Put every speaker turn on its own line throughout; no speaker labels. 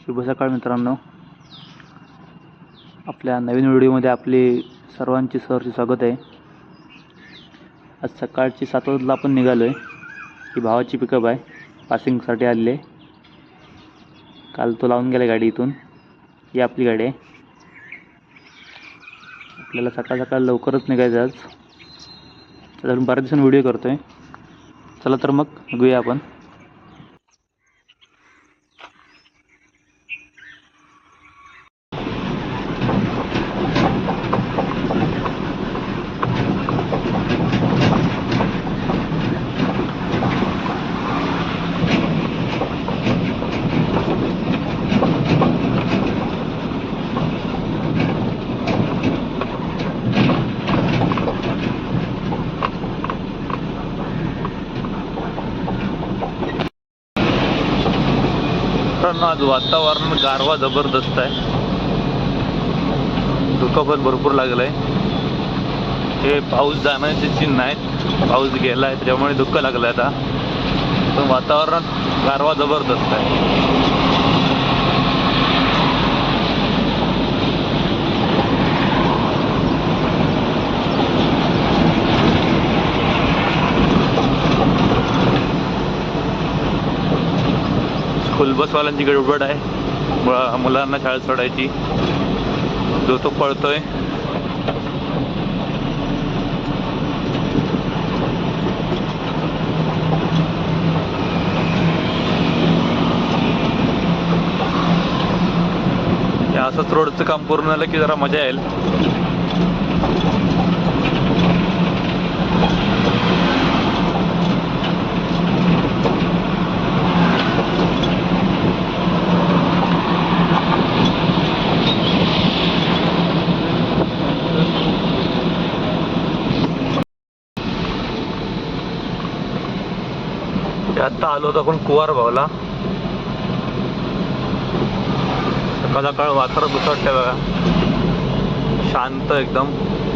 शुभ सकाळ मित्रांनो. आपल्या नवीन व्हिडिओमध्ये आपले सर्वांचे सहर्ष स्वागत आहे. आज सकाळची सात वाजला आपण निघालो आहे ही भावाची पिकअप आहे. पासिंगसाठी आलेली आहे. काल तो लावून गेला गाडी इथून. ही आपली गाडी आहे. आपल्याला सकाळ सकाळ लवकरच निघायचं आज. तर बऱ्याच दिवसांनी व्हिडिओ करतो आहे चला तर मग बघूया आपण मित्रांनो आज वातावरण गारवा जबरदस्त आहे. धुकं पण भरपूर लागलं आहे हे पाऊस जाण्याचे चिन्ह आहेत. पाऊस गेला आहे त्याच्यामुळे धुकं लागलं आहे आता. पण वातावरणात गारवा जबरदस्त आहे. बसवाल्यांची गडबड आहे. मुलांना शाळेत सोडायची. जो तो पळतोय. असंच रोडचं काम पूर्ण झालं की जरा मजा येईल. आत्ता आलो होतो आपण कुवार भावला सकाळ काळ वातावरण दुसरं बघा. शांत एकदम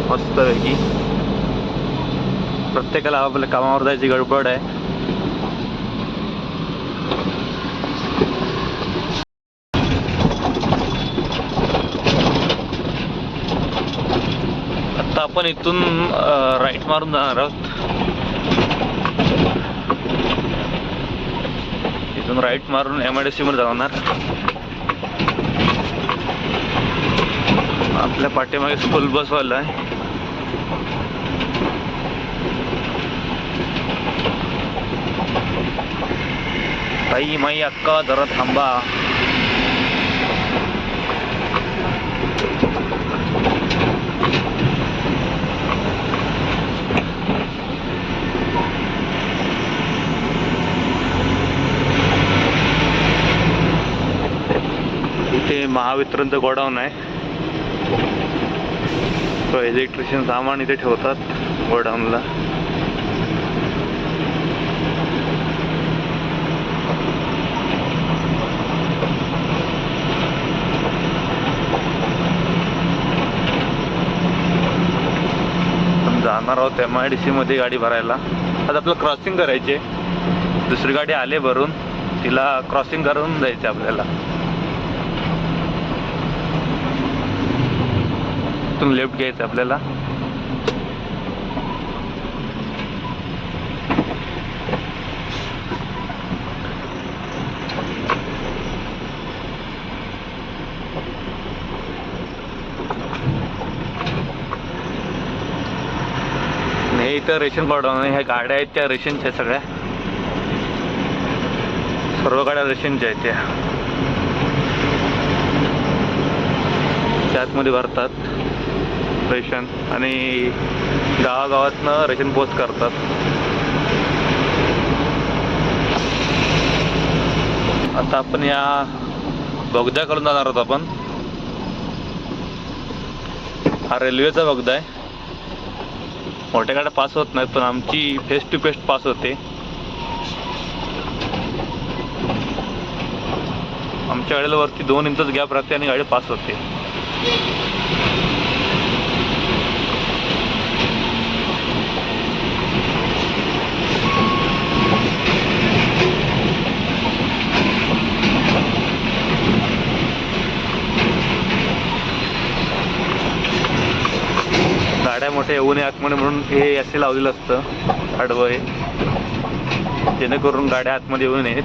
मस्त पैकी प्रत्येकाला आपल्या कामावर जायची गडबड आहे. आता आपण इथून राईट मारून जाणार आहोत. इथून राईट मारून एम आय डी सी जाणार. आपल्या पाठीमागे स्कूल बसवाला आहे. ताई माई अक्का जरा थांबा इथे महावितरणचं गोडाऊन आहे. तो इलेक्ट्रिशियन सामान इथे ठेवतात गोडाऊनला. जाणार आहोत एम आय डी सी मध्ये गाडी भरायला. आता आपलं क्रॉसिंग करायचे दुसरी गाडी आले भरून. तिला क्रॉसिंग करून जायचे आपल्याला. इथून लेफ्ट घ्यायचं आपल्याला. हे इथं रेशन पावडर ह्या गाड्या आहेत त्या रेशनच्या सगळ्या. सर्व गाड्या रेशनच्या आहेत त्या. त्यातमध्ये भरतात. रेशन आणि गावागावातनं रेशन पोस्ट करतात. आता आपण या बोगद्याकडून जाणार आहोत आपण. हा रेल्वेचा बोगदा आहे. मोठ्या गाड्या पास होत नाहीत पण आमची फेस टू फेस पास होते. आमच्या गाडीला वरती दोन इंचच गॅप राहते आणि गाडी पास होते. मोठे येऊ नये आतमध्ये म्हणून हे असे लावलेलं असतं आडवं हे. जेणेकरून गाड्या आतमध्ये येऊ नयेत.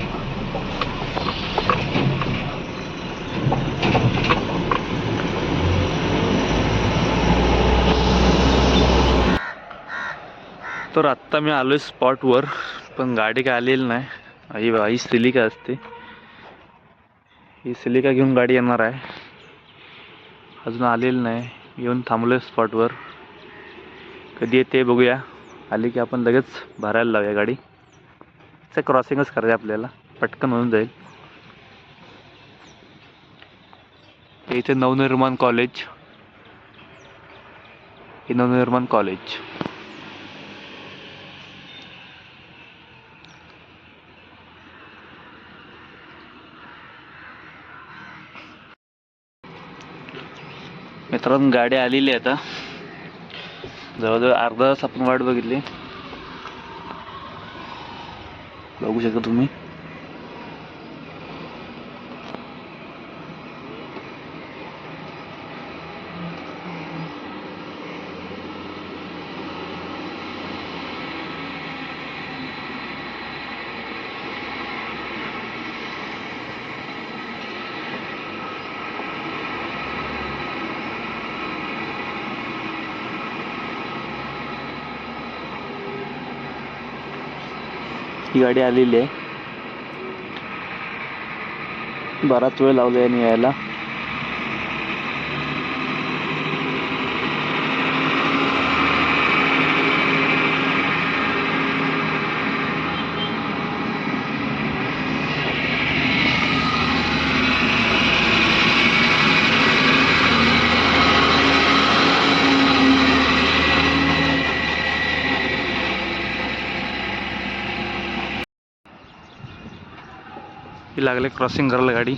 तर आत्ता मी आलोय स्पॉटवर पण गाडी काय आलेली नाही. आई आई सिलिका असते. ही सिलिका घेऊन गाडी येणार आहे. अजून आलेली नाही. येऊन थांबलोय स्पॉटवर कधी येते बघूया. आली की आपण लगेच भरायला लावूया गाडी. ते क्रॉसिंगच करायचं आपल्याला. पटकन होऊन जाईल. इथे नवनिर्माण कॉलेज हे नवनिर्माण कॉलेज मित्रांनो गाडी आलेली आहे आता. जवळजवळ अर्धा तास आपण वाट बघितली. बघू शकता तुम्ही. ही गाडी आलेली आहे. बराच वेळ लावला याने यायला. ही लागले क्रॉसिंग करायला गाडी.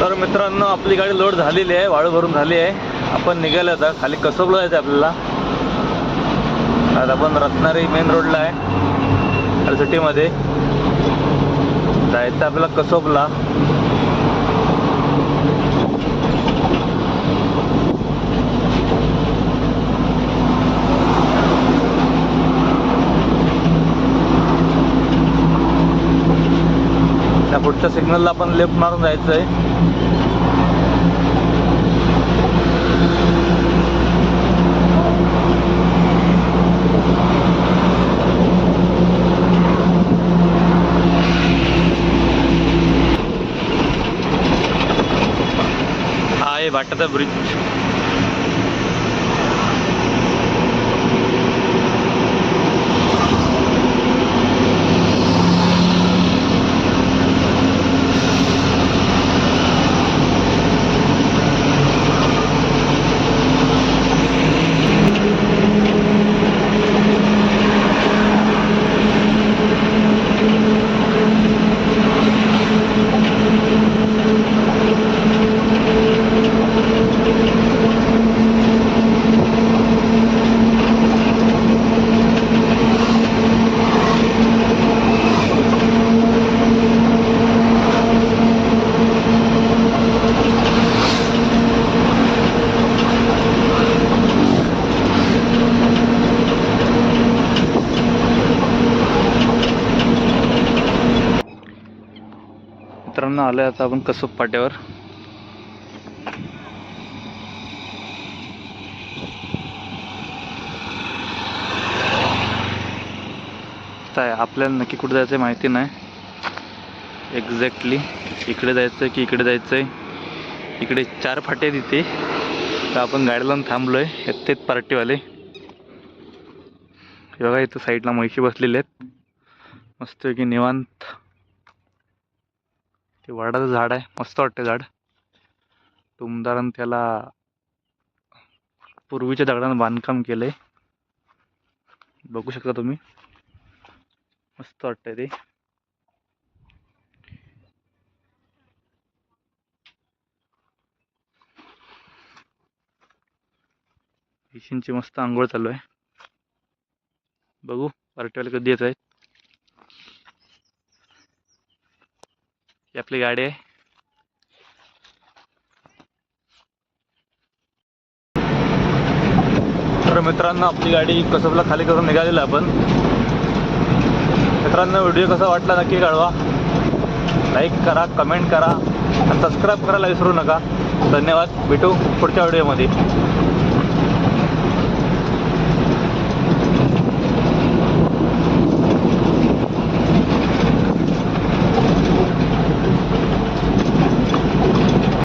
तर मित्रांनो आपली गाडी लोड झालेली आहे वाळू भरून झाली आहे. आपण निघालो आता खाली कसबलो जायचं आपल्याला? आता आपण रत्नारी मेन रोडला आहे सिटीमध्ये जायचं आपला कसोबला. त्या पुढच्या सिग्नलला आपण लेफ्ट मारून जायचं आहे हा आहे मित्रांनो आलोय आता आपण कसब पाट्यावर. काय आपल्याला नक्की कुठे जायचं माहिती नाही. एक्झॅक्टली इकडे जायचं की इकडे जायचंय. इकडे चार फाटे आहेत इथे. तर आपण गाडी लावून थांबलोय. येतेच पार्टीवाले. बघा इथं साईडला म्हैशी बसलेले आहेत. मस्त की निवांत. ते वडाचं झाड आहे. मस्त वाटतं झाड. टुमदारानं त्याला पूर्वीच्या दगडानं बांधकाम केलंय. बघू शकता तुम्ही. मस्त वाटतंय ते. फिशिंगची मस्त आंघोळ चालू आहे. बघू पार्टीवाले कधी येत आहेत? ही आपली गाडी आहे. तर मित्रांनो आपली गाडी कसबला खाली करून निघालेलं आपण. मित्रांनो व्हिडिओ कसा वाटला नक्की कळवा. लाईक करा कमेंट करा आणि सबस्क्राईब करायला विसरू नका. धन्यवाद. भेटू पुढच्या व्हिडिओमध्ये.